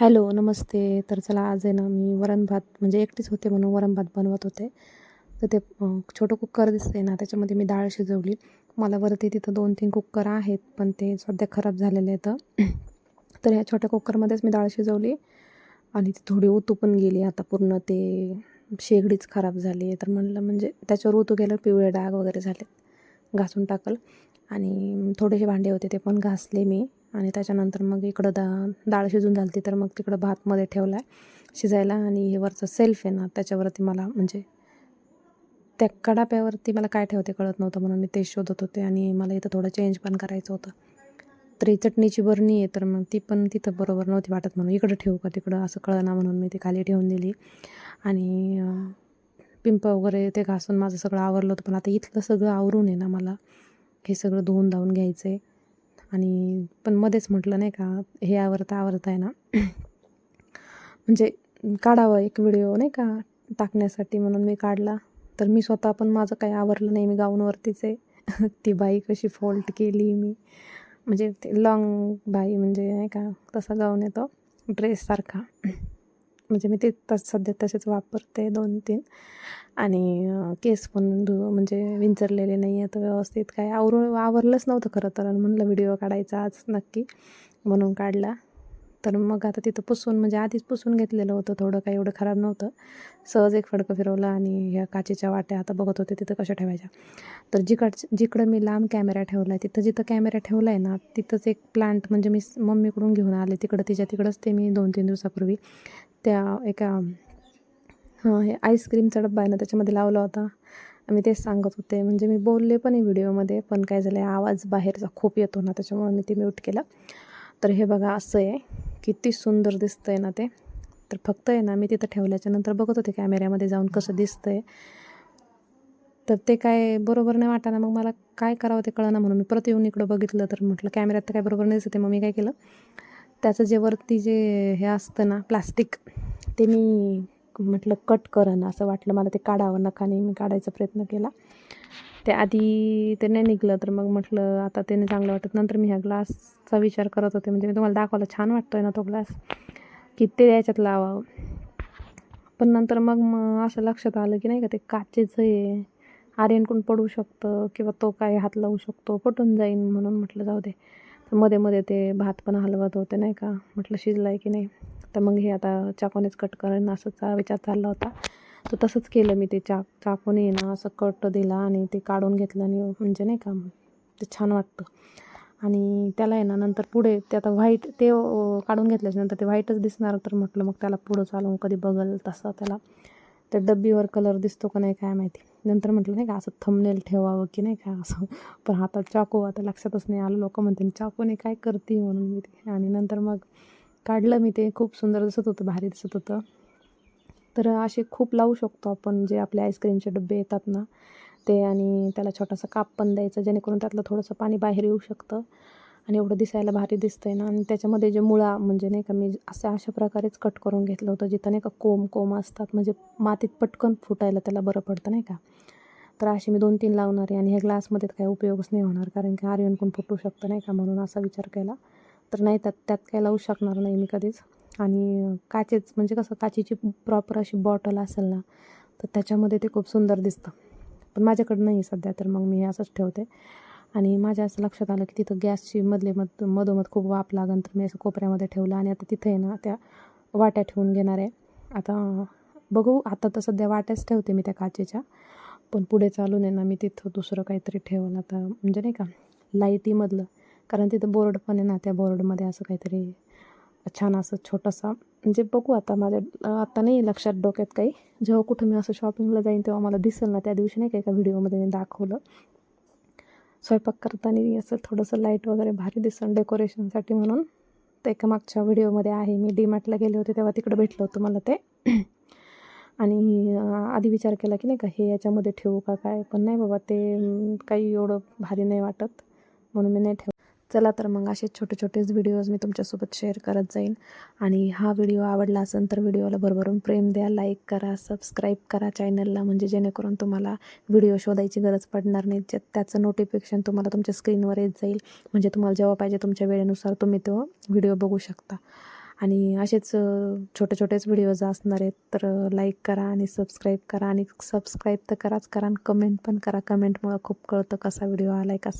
Hello नमस्ते. तर चला आज आहे ना मी वरण भात म्हणजे एकटीच होते म्हणून वरण भात बनवत होते. तर ते छोटं कुकर दिसते ना त्याच्यामध्ये मी डाळ शिजवली. मला वरती तिथं दोन तीन कुकर आहेत पण ते सध्या खराब झालेले आहेत. तर ह्या छोट्या कुकरमध्येच मी डाळ शिजवली आणि ती थोडी उतू पण गेली. आता पूर्ण ते शेगडीच खराब झाली आहे. तर म्हणलं म्हणजे त्याच्यावर उतू गेलं पिवळे डाग वगैरे झाले घासून टाकल. आणि थोडेसे भांडे होते ते पण घासले मी. आणि त्याच्यानंतर मग इकडं दा डाळ शिजून झाली तर मग तिकडं भातमध्ये ठेवला आहे शिजायला आणि हे वरचं सेल्फ आहे ना त्याच्यावरती मला म्हणजे त्या कडाप्यावरती मला काय ठेवते कळत नव्हतं म्हणून मी ते शोधत होते आणि मला इथं थोडं चेंज पण करायचं होतं. तर ही चटणीची बरणी आहे तर मग ती पण तिथं बरोबर नव्हती वाटत म्हणून इकडं ठेवू का तिकडं असं कळना म्हणून मी ती खाली ठेवून दिली. आणि पिंप वगैरे ते घासून माझं सगळं आवरलं होतं पण आता इथलं सगळं आवरून आहे ना मला हे सगळं धुवून धावून घ्यायचं आहे आणि पण मध्येच म्हटलं नाही का हे आवरता आवरता आहे ना म्हणजे काढावं एक व्हिडिओ नाही का टाकण्यासाठी म्हणून मी काढला. तर मी स्वतः पण माझं काही आवरलं नाही मी गाऊनवरतीच आहे. ती बाई कशी फोल्ड केली मी. म्हणजे ते लॉंग बाई म्हणजे नाही का तसा गाऊन येतो ड्रेससारखा म्हणजे मी ते तस सध्या तसेच वापरते दोन तीन. आणि केस पण धु म्हणजे विंचरलेले नाही आहेत व्यवस्थित. काय आवरून आवरलंच नव्हतं खरं तर. आणि म्हणलं व्हिडिओ काढायचा आज नक्की म्हणून काढला. तर मग आता तिथं पुसून म्हणजे आधीच पुसून घेतलेलं होतं. थोडं काही एवढं खराब नव्हतं. सहज एक फडकं फिरवलं आणि ह्या काचेच्या वाट्या आता बघत होते तिथं कशा ठेवायच्या. तर जिकड जिकडं मी लांब कॅमेरा ठेवला आहे तिथं जिथं कॅमेरा ठेवला आहे ना तिथंच एक प्लांट म्हणजे मी मम्मीकडून घेऊन आले. तिकडं तिच्या तिकडंच ते मी दोन तीन दिवसापूर्वी त्या एका हां हे आईस्क्रीमचा डब्बा आहे ना त्याच्यामध्ये लावला होता. मी तेच सांगत होते. म्हणजे मी बोलले पण आहे व्हिडिओमध्ये पण काय झालं आहे आवाज बाहेरचा खूप येतो ना त्याच्यामुळे मी ते म्यूट केलं. तर हे बघा असं आहे. किती सुंदर दिसतं आहे ना ते. तर फक्त आहे ना मी तिथं ठेवल्याच्या नंतर बघत होते कॅमेऱ्यामध्ये जाऊन कसं दिसतं आहे तर ते काय बरोबर नाही वाटाना मग मला काय करावं ते कळना म्हणून मी परत येऊन इकडं बघितलं. तर म्हटलं कॅमेऱ्यात तर काय बरोबर नाही दिसते मग मी काय केलं? त्याचं जे वरती जे हे असतं ना प्लास्टिक ते मी म्हटलं कट करणं असं वाटलं. मला ते काढावं नकाने मी काढायचा प्रयत्न केला. ते आधी ते नाही निघलं तर मग म्हटलं आता ते नाही चांगलं वाटत. नंतर मी ह्या ग्लासचा विचार करत होते. म्हणजे मी तुम्हाला दाखवायला छान वाटतो आहे ना तो ग्लास की ते याच्यात लावावं. पण नंतर मग मग असं लक्षात आलं की नाही का ते काचेचं आहे. आर्यनकडून पडू शकतं किंवा तो काय हात लावू शकतो पटून जाईन म्हणून म्हटलं जाऊ दे. तर मध्ये मध्ये ते भात पण हलवत होते नाही का? म्हटलं शिजलं आहे की नाही? तर मग हे आता चाकूनेच कट करेन असंचा विचार चालला होता. तर तसंच केलं मी ते चाक चाकूने ना असं कट दिला आणि ते काढून घेतलं आणि म्हणजे नाही का ते छान वाटतं. आणि त्याला आहे ना नंतर पुढे ते आता व्हाईट ते काढून घेतल्याच्या नंतर ते व्हाईटच दिसणार तर म्हटलं मग त्याला पुढं चालवून कधी बघल तसं त्याला. त्या डब्बीवर कलर दिसतो का नाही काय माहिती. नंतर म्हटलं नाही का असं थंबनेल ठेवावं की नाही का असं. पण हातात चाकू आता लक्षातच नाही आलं. लोक म्हणते चाकूने काय करते? म्हणून मी ते. आणि नंतर मग काढलं मी ते. खूप सुंदर दिसत होतं भारी दिसत होतं. तर असे खूप लावू शकतो आपण जे आपले आईस्क्रीमचे डबे येतात ना ते आणि त्याला छोटासा काप पण द्यायचा जेणेकरून त्यातलं थोडंसं पाणी बाहेर येऊ शकतं. आणि एवढं दिसायला भारी दिसतंय ना. आणि त्याच्यामध्ये जे मुळा म्हणजे नाही का मी असं अशा प्रकारेच कट करून घेतलं होतं जिथं नाही का कोंब कोंब असतात. म्हणजे मातीत पटकन फुटायला त्याला बरं पडतं नाही का. तर अशी मी दोन तीन लावणार आहे आणि ह्या ग्लासमध्ये काही उपयोगच नाही होणार कारण की आर्यन पण फुटू शकतं नाही का म्हणून असा विचार केला. तर नाही त्यात त्यात काही लावू शकणार नाही मी कधीच. आणि काचेच म्हणजे कसं काचेची प्रॉपर अशी बॉटल असेल ना तर त्याच्यामध्ये ते खूप सुंदर दिसतं. पण माझ्याकडं नाही सध्या तर मग मी हे असंच ठेवते. आणि माझ्या असं लक्षात आलं की तिथं गॅसची मधले मध मधोमध खूप वाफ लागन तर मी असं कोपऱ्यामध्ये ठेवलं आणि आता तिथे आहे ना त्या वाट्या ठेवून घेणार आहे. आता बघू आता तर सध्या वाट्याच ठेवते मी त्या काचेच्या पण पुढे चालून आहे ना मी तिथं दुसरं काहीतरी ठेवलं. आता म्हणजे नाही का लाईटीमधलं कारण तिथं बोर्ड पण आहे ना त्या बोर्डमध्ये असं काहीतरी छान असं छोटंसं म्हणजे बघू आता माझ्या आता नाही लक्षात डोक्यात काही. जेव्हा कुठं मी असं शॉपिंगला जाईन तेव्हा मला दिसेल ना त्या दिवशी नाही का एका व्हिडिओमध्ये मी दाखवलं. स्वयंपाक करताना असं थोडंसं लाइट वगैरे भारी दिसन डेकोरेशनसाठी म्हणून. ते एका मागच्या व्हिडिओमध्ये आहे मी डीमार्टला गेले होते तेव्हा तिकडं भेटलं होतं मला ते. आणि आधी विचार केला की नाही का हे याच्यामध्ये ठेवू का काय? पण नाही बाबा ते काही एवढं भारी नाही वाटत. म्हणून मी नाही ठेव चला तर मग असे छोटे छोटेच व्हिडिओज मी तुमच्यासोबत शेअर करत जाईन. आणि हा व्हिडिओ आवडला असेल तर व्हिडिओला भरभरून प्रेम द्या लाईक करा सबस्क्राईब करा चॅनलला म्हणजे जेणेकरून तुम्हाला व्हिडिओ शोधायची गरज पडणार नाही. ज्या त्याचं नोटिफिकेशन तुम्हाला तुमच्या स्क्रीनवर येत जाईल. म्हणजे तुम्हाला जेव्हा पाहिजे तुमच्या वेळेनुसार तुम्ही तो व्हिडिओ बघू शकता. आणि असेच छोटे छोटेच व्हिडिओज असणार आहेत तर लाईक करा आणि सबस्क्राईब करा. आणि सबस्क्राईब तर कराच करा आणि कमेंट पण करा. कमेंटमुळं खूप कळतं कसा व्हिडिओ आला आहे कसा